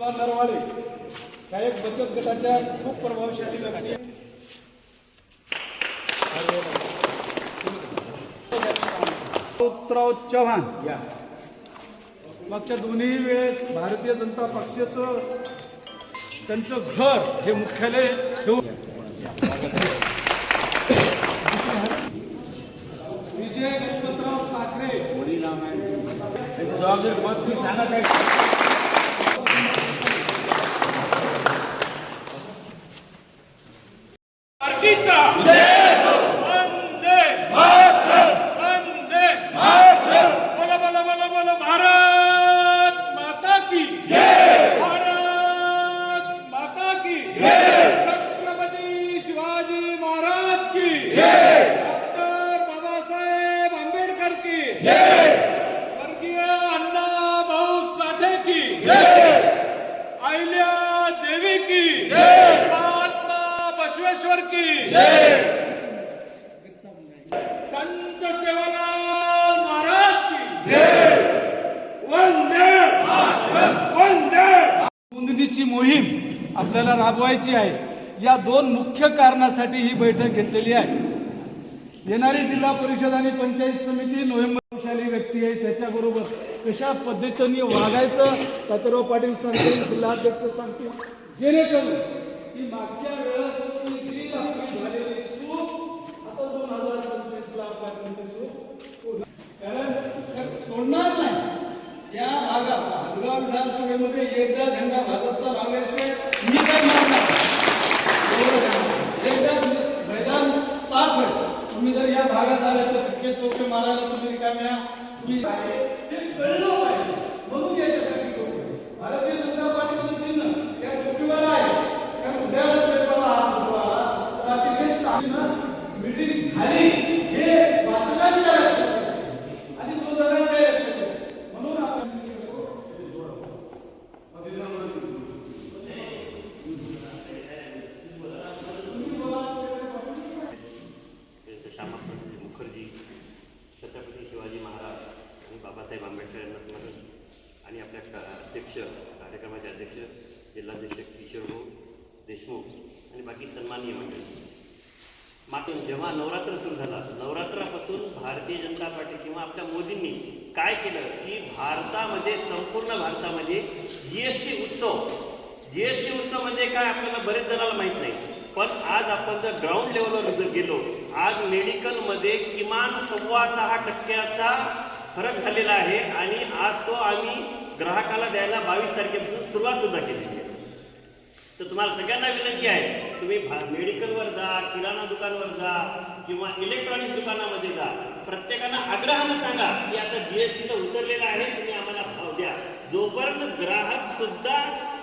ह्या एक बचत गटाच्या खूप प्रभावशाली व्यक्ती. आहेत. राऊतराव चव्हाण. या. मागच्या दोन्ही वेळेस भारतीय जनता पक्षाचं त्यांचं घर हे मुख्यालय ठेवून विजय गणपतराव साखरे. जबाबदारी मत तुम्ही सांगा काय पार्टीचा वंदे वंदे बोला बोला बोला बोला भारत माता की भारत माता की छत्रपती शिवाजी महाराज की डॉक्टर बाबासाहेब आंबेडकर की स्वर्गीय अण्णा भाऊ साठे की? अहिल्या देवी की? महात्मा बसवेश्वर की? संत सेवालाल महाराज की? वंदे वंदे! नोंदणीची मोहीम आपल्याला राबवायची आहे. या दोन मुख्य कारणासाठी ही बैठक घेतलेली आहे. येणारी जिल्हा परिषद आणि पंचायत समिती नोव्हेंबरशाली व्यक्ती आहे. त्याच्याबरोबर कशा पद्धतीने वागायचं तात्याराव पाटील सांगतील जिल्हाध्यक्ष सांगतील. जेणेकरून की मागच्या वेळेसची जी आपली झालेली चूक. आता दोन हजार पंचवीसला चूक. कारण तर सोडणार नाही. या भागात भागाव विधानसभेमध्ये एकदा झेंडा भाजपचा लावल्याशिवाय मी काय मारणार एवढं काय. एकदा मैदान साफ आहे तुम्ही जर आले तर सिक्के चौके मारायला तुम्ही रिकाम्या तुम्ही पाहिजे म्हणून याच्यासाठी करू भारतीय जनता पार्टीचं चिन्ह या टोपीवर आहे त्या उद्याला पेपरला हात उठवा तर अतिशय चांगली ना मीटिंग झाली हे वाचकांच्या लक्षात येतं. आणि विरोधकांच्या लक्षात येतं. म्हणून आपण श्यामा मुखर्जी छत्रपती शिवाजी महाराज आणि बाबासाहेब आंबेडकर यांना स्मरण आणि आपल्या का- अध्यक्ष कार्यक्रमाचे अध्यक्ष जिल्हाध्यक्ष किशोर भाऊ देशमुख आणि बाकी सन्माननीय मंडळी. मात्र जेव्हा नवरात्र सुरू झाला नवरात्रापासून भारतीय जनता पार्टी किंवा आपल्या मोदींनी काय केलं की भारतामध्ये संपूर्ण भारतामध्ये जी एस टी उत्सव जी एस टी उत्सव म्हणजे काय आपल्याला बरेच जणांना माहीत नाही पण आज आपण जर ग्राउंड लेवलवर जर गेलो आज मेडिकलमध्ये किमान सव्वा सहा टक्क्याचा फरक झालेला आहे आणि आज तो आम्ही ग्राहकाला द्यायला बावीस तारखेपासून सुरुवात सुद्धा केलेली आहे. तर तुम्हाला सगळ्यांना विनंती आहे तुम्ही भा- मेडिकलवर जा किराणा दुकानवर जा किंवा इलेक्ट्रॉनिक दुकानामध्ये जा प्रत्येकांना आग्रहानं सांगा की आता जीएसटीचं उतरलेलं आहे तुम्ही आम्हाला भाव द्या. जोपर्यंत ग्राहक सुद्धा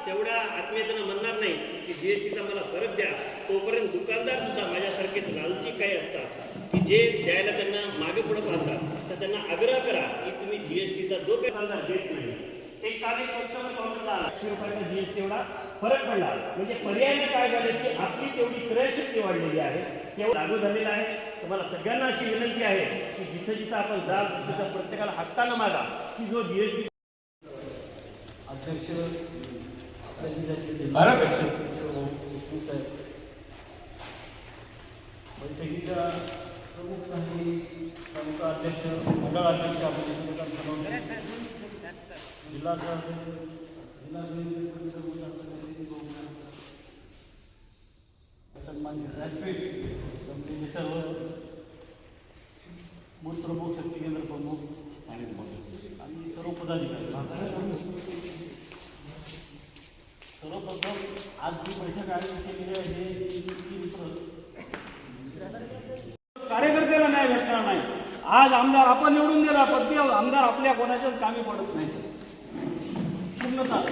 तेवढ्या आत्मीयतेनं म्हणणार नाही की जीएसटीचा मला फरक द्या तोपर्यंत दुकानदार सुद्धा माझ्यासारखे लालची काही असतात की जे द्यायला त्यांना मागे पुढे पाहतात तर त्यांना आग्रह करा की तुम्ही जीएसटीचा जो काही देत नाही एक काल एक कस्टमर काउंटरला आला एकशे रुपयाचा जीएसटी एवढा फरक पडला. म्हणजे पर्यायाने काय झालं की आपली तेवढी क्रयशक्ती वाढलेली आहे. तेवढं लागू झालेलं आहे. तुम्हाला सगळ्यांना अशी विनंती आहे की जिथं जिथं आपण जाल तिथं प्रत्येकाला हक्कानं मागा की जो जीएसटी अध्यक्ष भारत बैठकीच्या प्रमुख काही तालुका अध्यक्ष मंडळ अध्यक्ष एकमेकांसमोर जिल्हा जिल्हा सन्मान्य व्यासपीठ कंपनीचे सर्व मूळ प्रमुख शक्ती केंद्र प्रमुख आणि सर्व पदाधिकारी सर्वप्रथम आज जी बैठक आयोजित केलेली आहे हे तीन कार्यकर्त्याला न्याय भेटणार नाही. आज आमदार आपण निवडून दिला पण ते आमदार आपल्या कोणाच्याच कामी पडत नाही. पूर्णतः.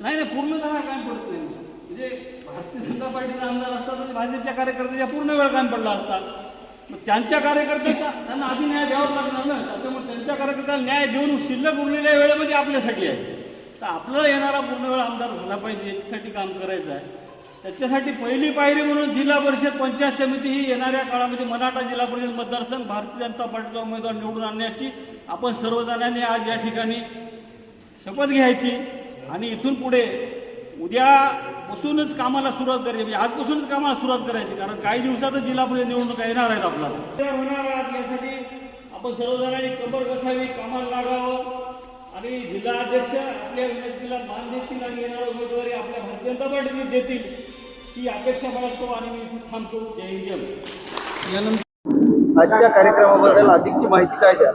नाही नाही पूर्णतः काम पडत नाही. म्हणजे भारतीय जनता पार्टीचा आमदार असतात तर भाजपच्या कार्यकर्त्याच्या पूर्ण वेळ काम पडला असतात मग त्यांच्या कार्यकर्त्याचा त्यांना आधी न्याय द्यावाच लागणार ना. त्याच्यामुळे त्यांच्या कार्यकर्त्याला न्याय देऊन शिल्लक उरलेल्या वेळेमध्ये आपल्यासाठी आहे. तर आपल्याला येणारा पूर्ण वेळ आमदार झाला पाहिजे याच्यासाठी काम करायचं आहे. त्याच्यासाठी पहिली पायरी म्हणून जिल्हा परिषद पंचायत समिती ही येणाऱ्या काळामध्ये मराठा जिल्हा परिषद मतदारसंघ भारतीय जनता पार्टीचा उमेदवार निवडून आणण्याची आपण सर्वजणांनी आज या ठिकाणी शपथ घ्यायची. आणि इथून पुढे उद्यापासूनच कामाला सुरुवात करायची. म्हणजे आजपासूनच कामाला सुरुवात करायची. कारण काही दिवसातच जिल्हा परिषद निवडणुका येणार आहेत आपल्याला. तयार होणार आहात यासाठी आपण सर्वजणांनी कंबर कसावी कामाला लागावं. आणि जिल्हा अध्यक्ष आपल्या विनंतीला मान देतील आणि येणाऱ्या उमेदवारी आपल्या भारतीय जनता पार्टीने देतील. ही अपेक्षा बाळगतो आणि मी थांबतो. जय हिंद. जय यानंतर आजच्या कार्यक्रमाबद्दल अधिकची माहिती काय द्या?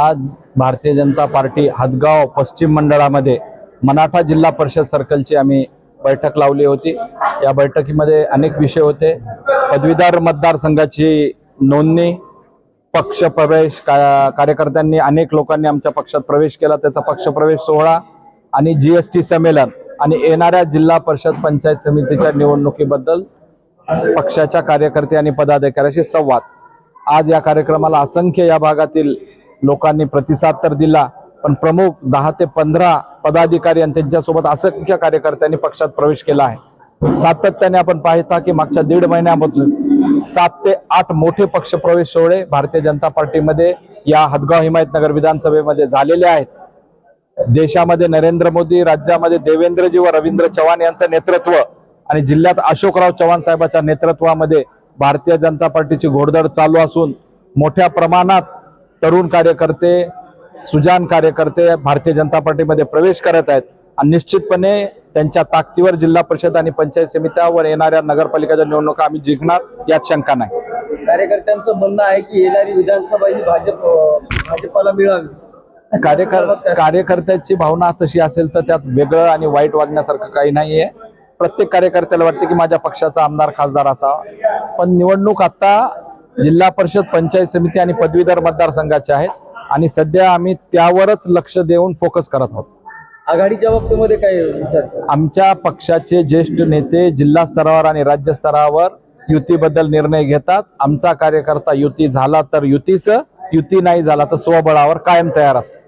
आज भारतीय जनता पार्टी हदगाव पश्चिम मंडळामध्ये मराठा जिल्हा परिषद सर्कलची आम्ही बैठक लावली होती. या बैठकीमध्ये अनेक विषय होते. पदवीधर मतदारसंघाची नोंदणी पक्ष प्रवेश का कार्यकर्त्यांनी अनेक लोकांनी आमच्या पक्षात प्रवेश केला. त्याचा पक्षप्रवेश सोहळा आणि जी एस टी संमेलन आणि येणाऱ्या जिल्हा परिषद पंचायत समितीच्या निवडणुकीबद्दल पक्षाच्या कार्यकर्ते आणि पदाधिकाऱ्याशी संवाद. आज या कार्यक्रमाला असंख्य या भागातील लोकांनी प्रतिसाद तर दिला पण प्रमुख दहा ते पंधरा पदाधिकारी आणि त्यांच्यासोबत असंख्य कार्यकर्त्यांनी पक्षात प्रवेश केला आहे. सातत्याने आपण पाहता की मागच्या दीड महिन्यापासून सात ते आठ मोठे पक्ष प्रवेश सोहळे भारतीय जनता पार्टीमध्ये या हदगाव हिमायतनगर विधानसभेमध्ये झालेले आहेत. देशामध्ये नरेंद्र मोदी राज्यामध्ये देवेंद्रजी व रवींद्र चव्हाण यांचं नेतृत्व आणि जिल्ह्यात अशोकराव चव्हाण साहेबांच्या नेतृत्वामध्ये भारतीय जनता पार्टीची घोडदड चालू असून मोठ्या प्रमाणात तरुण कार्यकर्ते सुजान कार्यकर्ते भारतीय जनता पार्टीमध्ये प्रवेश करत आहेत. आणि निश्चितपणे त्यांच्या ताकदीवर जिल्हा परिषद आणि पंचायत समित्यावर येणाऱ्या नगरपालिकेच्या निवडणुका आम्ही जिंकणार यात शंका नाही. कार्यकर्त्यांचं म्हणणं आहे की येणारी विधानसभा ही भाजप भाजपाला मिळावी. कार्यकर कार्यकर्त्याची भावना तशी असेल तर त्यात वेगळं आणि वाईट वागण्यासारखं काही नाहीये. प्रत्येक कार्यकर्त्याला वाटते की माझ्या पक्षाचा आमदार खासदार असावा. पण निवडणूक आता जिल्हा परिषद पंचायत समिती आणि पदवीधर मतदारसंघाचे आहेत आणि सध्या आम्ही त्यावरच लक्ष देऊन फोकस करत आहोत. आघाडीच्या बाबतीमध्ये काय? आमच्या पक्षाचे ज्येष्ठ नेते जिल्हा स्तरावर आणि राज्य स्तरावर युतीबद्दल निर्णय घेतात. आमचा कार्यकर्ता युती झाला तर युतीच युती नाही झाला तर स्वबळावर कायम तयार असतो.